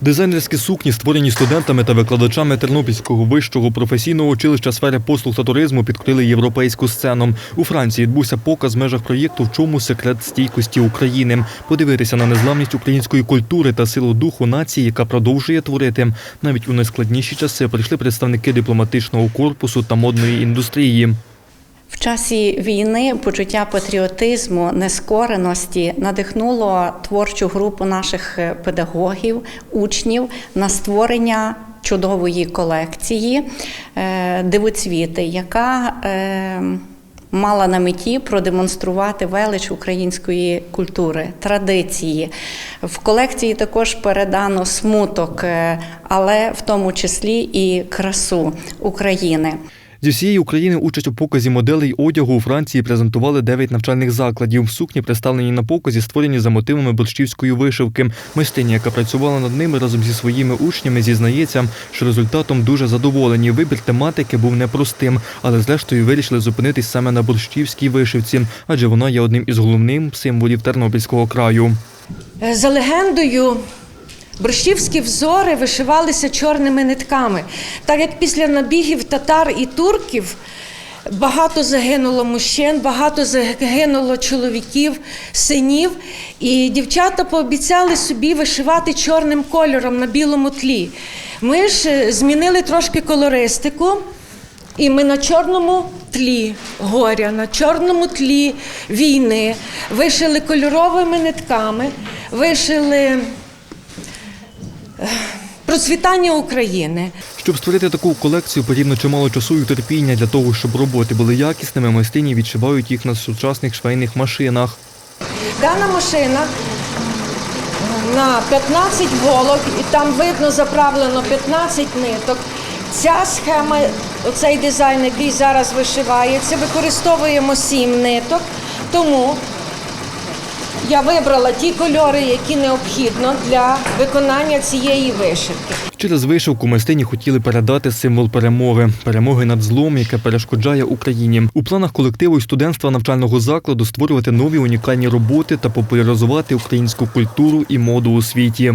Дизайнерські сукні, створені студентами та викладачами Тернопільського вищого професійного училища сфери послуг та туризму, підкрили європейську сцену. У Франції відбувся показ в межах проєкту В чому секрет стійкості України. Подивитися на незламність української культури та силу духу нації, яка продовжує творити. Навіть у найскладніші часи прийшли представники дипломатичного корпусу та модної індустрії. В часі війни почуття патріотизму, нескореності надихнуло творчу групу наших е, педагогів, учнів на створення чудової колекції е, Дивоцвіти, яка е, мала на меті продемонструвати велич української культури, традиції. В колекції також передано смуток, але в тому числі і красу України. Зі всієї України участь у показі моделей одягу у Франції презентували дев'ять навчальних закладів. Сукні, представлені на показі, створені за мотивами борщівської вишивки. Майстриня, яка працювала над ними разом зі своїми учнями, зізнається, що результатом дуже задоволені. Вибір тематики був непростим, але зрештою вирішили зупинитись саме на борщівській вишивці, адже вона є одним із головним символів Тернопільського краю. Е, За легендою, борщівські взори вишивалися чорними нитками. Так як після набігів татар і турків багато загинуло мужчин, багато загинуло чоловіків, синів, і дівчата пообіцяли собі вишивати чорним кольором на білому тлі. Ми ж е, змінили трошки колористику. І ми на чорному тлі горя, на чорному тлі війни вишили кольоровими нитками, вишили процвітання України. Щоб створити таку колекцію, потрібно чимало часу і терпіння для того, щоб роботи були якісними. Майстрині відшивають їх на сучасних швейних машинах. Дана машина на 15 голок, і там видно заправлено 15 ниток. Ця схема, оцей дизайн, який зараз вишивається, використовуємо 7 ниток. Тому я вибрала ті кольори, які необхідно для виконання цієї вишивки. Через вишивку майстрині хотіли передати символ перемоги перемоги над злом, яке перешкоджає Україні. У планах колективу і студентства навчального закладу створювати нові унікальні роботи та популяризувати українську культуру і моду у світі.